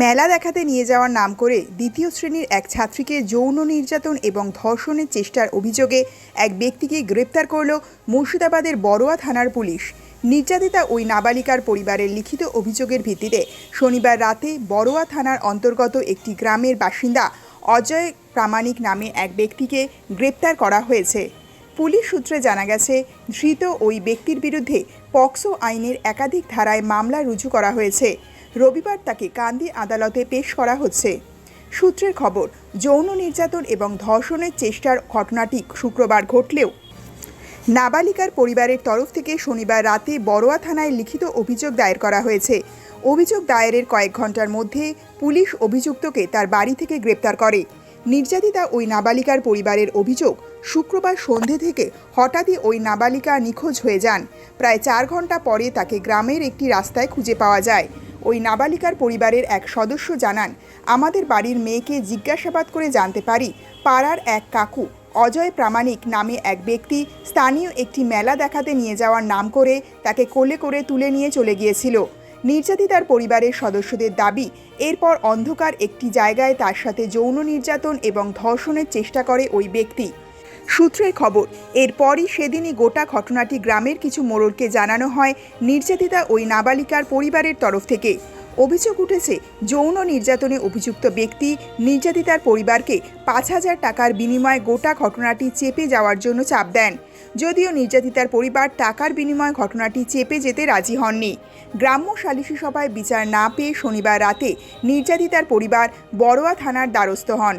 মেলা দেখাতে নিয়ে যাওয়ার নাম করে দ্বিতীয় শ্রেণির এক ছাত্রীকে যৌন নির্যাতন এবং ধর্ষণের চেষ্টার অভিযোগে এক ব্যক্তিকে গ্রেপ্তার করল মুর্শিদাবাদের বড়োয়া থানার পুলিশ। নির্যাতিতা ওই নাবালিকার পরিবারের লিখিত অভিযোগের ভিত্তিতে শনিবার রাতে বড়োয়া থানার অন্তর্গত একটি গ্রামের বাসিন্দা অজয় প্রামাণিক নামে এক ব্যক্তিকে গ্রেপ্তার করা হয়েছে। পুলিশ সূত্রে জানা গেছে, ধৃত ওই ব্যক্তির বিরুদ্ধে পক্সো আইনের একাধিক ধারায় মামলা রুজু করা হয়েছে। রবিবার তাকে কান্দি আদালতে পেশ করা হচ্ছে। সূত্রের খবর, যৌন নির্যাতন এবং ধর্ষণের চেষ্টার ঘটনাটি শুক্রবার ঘটলেও নাবালিকার পরিবারের তরফ থেকে শনিবার রাতে বড়োয়া থানায় লিখিত অভিযোগ দায়ের করা হয়েছে। অভিযোগ দায়েরের কয়েক ঘণ্টার মধ্যে পুলিশ অভিযুক্তকে তার বাড়ি থেকে গ্রেপ্তার করে। নির্যাতিতা ওই নাবালিকার পরিবারের অভিযোগ, শুক্রবার সন্ধে থেকে হঠাৎই ওই নাবালিকা নিখোঁজ হয়ে যান। প্রায় চার ঘণ্টা পরে তাকে গ্রামের একটি রাস্তায় খুঁজে পাওয়া যায়। ওই নাবালিকার পরিবারের এক সদস্য জানান, আমাদের বাড়ির মেয়েকে জিজ্ঞাসাবাদ করে জানতে পারি, পাড়ার এক কাকু অজয় প্রামাণিক নামে এক ব্যক্তি স্থানীয় একটি মেলা দেখাতে নিয়ে যাওয়ার নাম করে তাকে কোলে করে তুলে নিয়ে চলে গিয়েছিল। নির্যাতিতার পরিবারের সদস্যদের দাবি, এরপর অন্ধকার একটি জায়গায় তার সাথে যৌন নির্যাতন এবং ধর্ষণের চেষ্টা করে ওই ব্যক্তি। সূত্রের খবর, এরপরই সেদিনই গোটা ঘটনাটি গ্রামের কিছু মোড়লকে জানানো হয় নির্যাতিতা ওই নাবালিকার পরিবারের তরফ থেকে। অভিযোগ উঠেছে, যৌন নির্যাতনে অভিযুক্ত ব্যক্তি নির্যাতিতার পরিবারকে পাঁচ হাজার টাকার বিনিময়ে গোটা ঘটনাটি চেপে যাওয়ার জন্য চাপ দেন। যদিও নির্যাতিতার পরিবার টাকার বিনিময়ে ঘটনাটি চেপে যেতে রাজি হননি। গ্রাম্য সালিশি সভায় বিচার না পেয়ে শনিবার রাতে নির্যাতিতার পরিবার বড়োয়া থানার দ্বারস্থ হন।